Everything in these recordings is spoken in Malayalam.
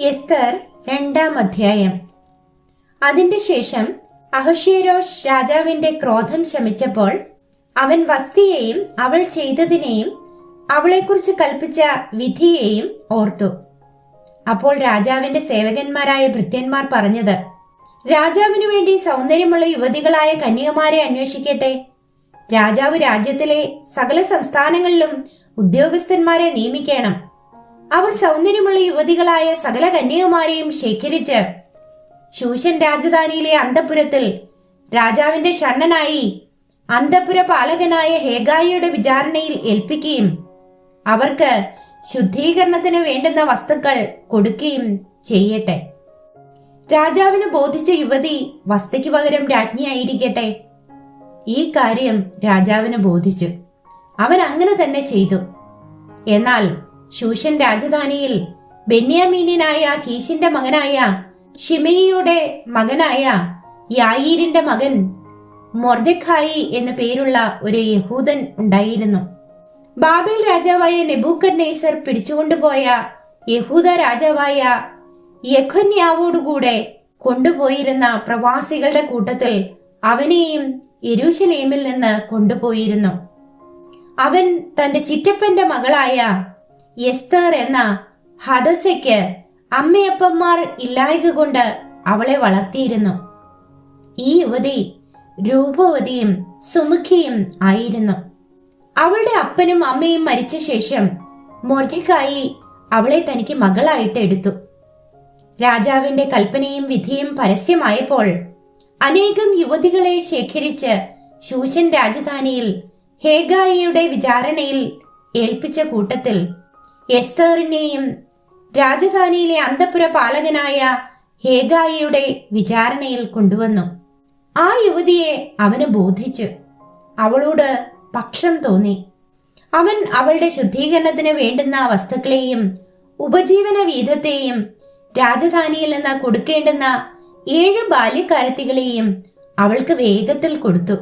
എസ്തർ രണ്ടാം അധ്യായം. അതിന്റെ ശേഷം അഹഷേരോഷ് രാജാവിന്റെ ക്രോധം ശമിച്ചപ്പോൾ അവൻ വസ്തിയെയും അവൾ ചെയ്തതിനെയും അവളെക്കുറിച്ച് കൽപ്പിച്ച വിധിയെയും ഓർത്തു. അപ്പോൾ രാജാവിന്റെ സേവകന്മാരായ ഭൃത്യന്മാർ പറഞ്ഞത് രാജാവിനു വേണ്ടി സൗന്ദര്യമുള്ള യുവതികളായ കന്യകമാരെ അന്വേഷിക്കട്ടെ. രാജാവ് രാജ്യത്തിലെ സകല സംസ്ഥാനങ്ങളിലും ഉദ്യോഗസ്ഥന്മാരെ നിയമിക്കണം. അവർ സൗന്ദര്യമുള്ള യുവതികളായ സകല കന്യകമാരെയും ശേഖരിച്ച് ശൂഷൻ രാജധാനിയിലെ അന്തപുരത്തിൽ രാജാവിന്റെ ഷണ്ണനായി അന്തപുര പാലകനായ ഹേഗായിയുടെ വിചാരണയിൽ ഏൽപ്പിക്കുകയും അവർക്ക് ശുദ്ധീകരണത്തിന് വേണ്ടുന്ന വസ്തുക്കൾ കൊടുക്കുകയും ചെയ്യട്ടെ. രാജാവിന് ബോധിച്ച യുവതി വസ്തുക്ക് പകരം രാജ്ഞിയായിരിക്കട്ടെ. ഈ കാര്യം രാജാവിന് ബോധിച്ചു. അവൻ അങ്ങനെ തന്നെ ചെയ്തു. എന്നാൽ ശൂഷൻ രാജധാനിയിൽ ബെന്യാമീനായ കീശിന്റെ മകനായ ഷിമയിയുടെ മകനായ യായിരിന്റെ മകൻ മൊർദെഖായി എന്നു പേരുള്ള ഒരു യഹൂദൻ ഉണ്ടായിരുന്നു. ബാബേൽ രാജാവായ നെബൂക്കർ നെയ്സർ പിടിച്ചുകൊണ്ടുപോയ യഹൂദ രാജാവായ യഖന്യാവോടുകൂടെ കൊണ്ടുപോയിരുന്ന പ്രവാസികളുടെ കൂട്ടത്തിൽ അവനെയും യെരൂശലേമിൽ നിന്ന് കൊണ്ടുപോയിരുന്നു. അവൻ തന്റെ ചിറ്റപ്പന്റെ മകളായ എസ്തർ എന്ന ഹദസയ്ക്ക് അമ്മയപ്പന്മാർ ഇല്ലായക കൊണ്ട് അവളെ വളർത്തിയിരുന്നു. ഈ യുവതി രൂപവതിയും സുമുഖിയും ആയിരുന്നു. അവളുടെ അപ്പനും അമ്മയും മരിച്ച ശേഷം മൊർഗക്കായി അവളെ തനിക്ക് മകളായിട്ട് എടുത്തു. രാജാവിന്റെ കൽപ്പനയും വിധിയും പരസ്യമായപ്പോൾ അനേകം യുവതികളെ ശേഖരിച്ച് ശൂശൻ രാജധാനിയിൽ ഹേഗായിയുടെ വിചാരണയിൽ ഏൽപ്പിച്ച കൂട്ടത്തിൽ എസ്തറിനെയും രാജധാനിയിലെ അന്തപുര പാലകനായ ഹേഗായിയുടെ വിചാരണയിൽ കൊണ്ടുവന്നു. ആ യുവതിയെ അവന് ബോധിച്ചു. അവളോട് പക്ഷം തോന്നി. അവൻ അവളുടെ ശുദ്ധീകരണത്തിന് വേണ്ടുന്ന വസ്തുക്കളെയും ഉപജീവന വീതത്തെയും രാജധാനിയിൽ നിന്ന് കൊടുക്കേണ്ടുന്ന ഏഴ് ബാല്യക്കാരത്തികളെയും അവൾക്ക് വേഗത്തിൽ കൊടുത്തു.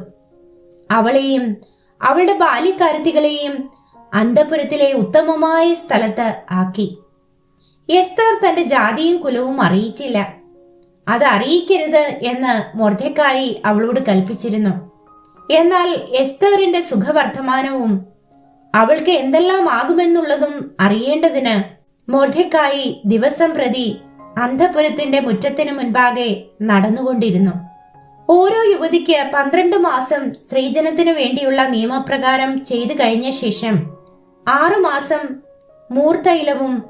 അവളെയും അവളുടെ ബാല്യക്കാരത്തികളെയും അന്തപുരത്തിലെ ഉത്തമമായ സ്ഥലത്ത് ആക്കി. എസ്തർ തന്റെ ജാതിയും കുലവും അറിയിച്ചില്ല. അത് അറിയിക്കരുത് എന്ന് മൊർദ്ധക്കായി അവളോട് കൽപ്പിച്ചിരുന്നു. എന്നാൽ എസ്തറിന്റെ സുഖവർദ്ധമാനവും അവൾക്ക് എന്തെല്ലാം ആകുമെന്നുള്ളതും അറിയേണ്ടതിന് മൊർദ്ധക്കായി ദിവസം പ്രതി അന്തപുരത്തിന്റെ മുറ്റത്തിന് മുൻപാകെ നടന്നുകൊണ്ടിരുന്നു. ഓരോ യുവതിക്ക് പന്ത്രണ്ട് മാസം സ്ത്രീജനത്തിനു വേണ്ടിയുള്ള നിയമപ്രകാരം ചെയ്തു കഴിഞ്ഞ ശേഷം ആറുമാസം മൂർത്തൈലവും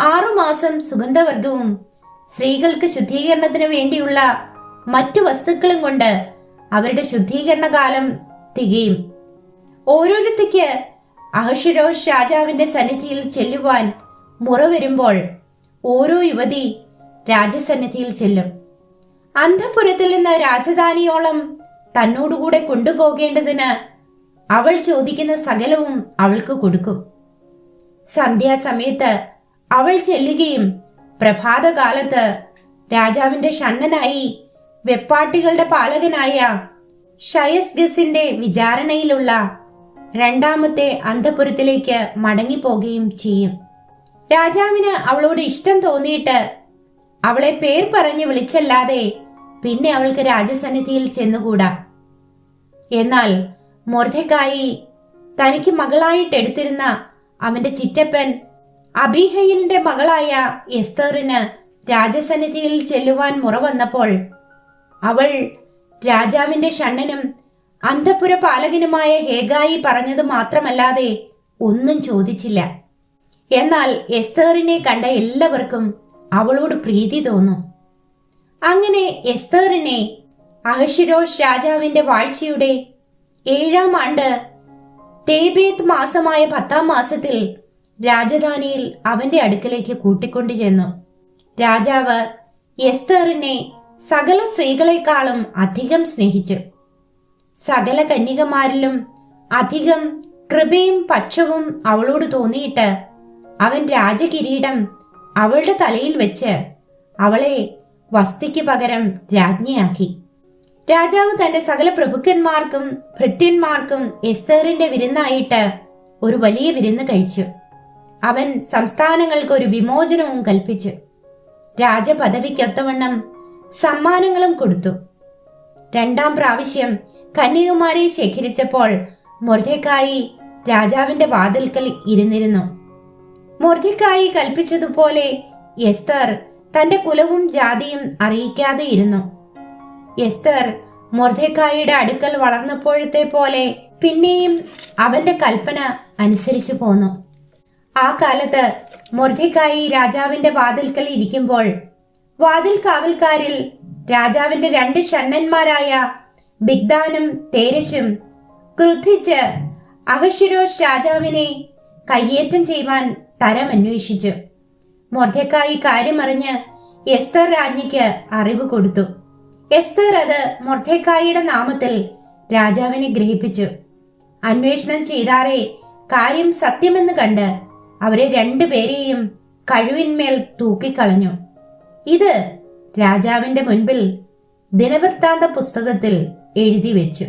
ആറുമാസം സുഗന്ധവർഗവും സ്ത്രീകൾക്ക് ശുദ്ധീകരണത്തിന് വേണ്ടിയുള്ള മറ്റു വസ്തുക്കളും കൊണ്ട് അവരുടെ ശുദ്ധീകരണ കാലം തികയും. ഓരോരുത്തയ്ക്ക് അഹഷിരോഷ് രാജാവിന്റെ സന്നിധിയിൽ ചെല്ലുവാൻ മുറ വരുമ്പോൾ ഓരോ യുവതി രാജസന്നിധിയിൽ ചെല്ലും. അന്തപുരത്തിൽ നിന്ന് രാജധാനിയോളം തന്നോടുകൂടെ കൊണ്ടുപോകേണ്ടതിന് അവൾ ചോദിക്കുന്ന സകലവും അവൾക്ക് കൊടുക്കും. സന്ധ്യാസമയത്ത് അവൾ ചെല്ലുകയും പ്രഭാതകാലത്ത് രാജാവിന്റെ ഷണ്ണനായി വെപ്പാട്ടികളുടെ പാലകനായ ഷയസ്ഗസിന്റെ വിചാരണയിലുള്ള രണ്ടാമത്തെ അന്തപുരത്തിലേക്ക് മടങ്ങിപ്പോകുകയും ചെയ്യും. രാജാവിന് അവളോട് ഇഷ്ടം തോന്നിയിട്ട് അവളെ പേർ പറഞ്ഞു വിളിച്ചല്ലാതെ പിന്നെ അവൾക്ക് രാജസന്നിധിയിൽ ചെന്നുകൂടാ. എന്നാൽ മൊർദ്ധക്കായി തനിക്ക് മകളായിട്ട് എടുത്തിരുന്ന അവന്റെ ചിറ്റപ്പൻ അബിഹയിലിന്റെ മകളായ എസ്തറിന് രാജസന്നിധിയിൽ ചെല്ലുവാൻ മുറ വന്നപ്പോൾ അവൾ രാജാവിന്റെ ഷണ്ണനും അന്തപുര പാലകനുമായ ഹേഗായി പറഞ്ഞത് മാത്രമല്ലാതെ ഒന്നും ചോദിച്ചില്ല. എന്നാൽ എസ്തേറിനെ കണ്ട എല്ലാവർക്കും അവളോട് പ്രീതി തോന്നും. അങ്ങനെ എസ്തേറിനെ അഹഷിരോഷ് രാജാവിന്റെ വാഴ്ചയുടെ ഏഴാം ആണ്ട് തേബേത്ത് മാസമായ പത്താം മാസത്തിൽ രാജധാനിയിൽ അവന്റെ അടുക്കലേക്ക് കൂട്ടിക്കൊണ്ടു ചെന്നു. രാജാവ് എസ്തറിനെ സകല സ്ത്രീകളെക്കാളും അധികം സ്നേഹിച്ചു. സകല കന്യകമാരിലും അധികം കൃപയും പക്ഷവും അവളോട് തോന്നിയിട്ട് അവൻ രാജകിരീടം അവളുടെ തലയിൽ വെച്ച് അവളെ വസ്തിക്ക് പകരം രാജ്ഞിയാക്കി. രാജാവ് തന്റെ സകല പ്രഭുക്കന്മാർക്കും ഭൃത്യന്മാർക്കും എസ്തേറിന്റെ വിരുന്നായിട്ട് ഒരു വലിയ വിരുന്ന് കഴിച്ചു. അവൻ സംസ്ഥാനങ്ങൾക്ക് ഒരു വിമോചനവും കൽപ്പിച്ചു. രാജപദവിക്കൊത്തവണ്ണം സമ്മാനങ്ങളും കൊടുത്തു. രണ്ടാം പ്രാവശ്യം കന്യകുമാരെ ശേഖരിച്ചപ്പോൾ മൊർദ്ധക്കായി രാജാവിന്റെ വാതിൽക്കൽ ഇരുന്നിരുന്നു. മൊർദ്ധക്കായി കൽപ്പിച്ചതുപോലെ എസ്തർ തന്റെ കുലവും ജാതിയും അറിയിക്കാതെ ഇരുന്നു. എസ്തർ മൊർദെക്കായിയുടെ അടുക്കൽ വളർന്നപ്പോഴത്തെ പോലെ പിന്നെയും അവന്റെ കൽപ്പന അനുസരിച്ചു പോന്നു. ആ കാലത്ത് മൊർദേക്കായി രാജാവിന്റെ വാതിൽക്കൽ ഇരിക്കുമ്പോൾ വാതിൽ കാവൽക്കാരിൽ രാജാവിന്റെ രണ്ട് ഷണ്ണന്മാരായ ബിഗ്ദാനും തേരശും ക്രുദ്ധിച്ച് അഹശ്വരോഷ് രാജാവിനെ കയ്യേറ്റം ചെയ്യുവാൻ തരം മൊർദെക്കായി കാര്യമറിഞ്ഞ് എസ്തർ രാജ്ഞിക്ക് അറിവ് കൊടുത്തു. എസ്തർ അത് മൊർദ്ധേക്കായിയുടെ നാമത്തിൽ രാജാവിനെ ഗ്രഹിപ്പിച്ചു. അന്വേഷണം ചെയ്താറേ കാര്യം സത്യമെന്ന് കണ്ട് അവരെ രണ്ടുപേരെയും കഴിവിന്മേൽ തൂക്കിക്കളഞ്ഞു. ഇത് രാജാവിന്റെ മുൻപിൽ ദിനവൃത്താന്ത പുസ്തകത്തിൽ എഴുതി വെച്ചു.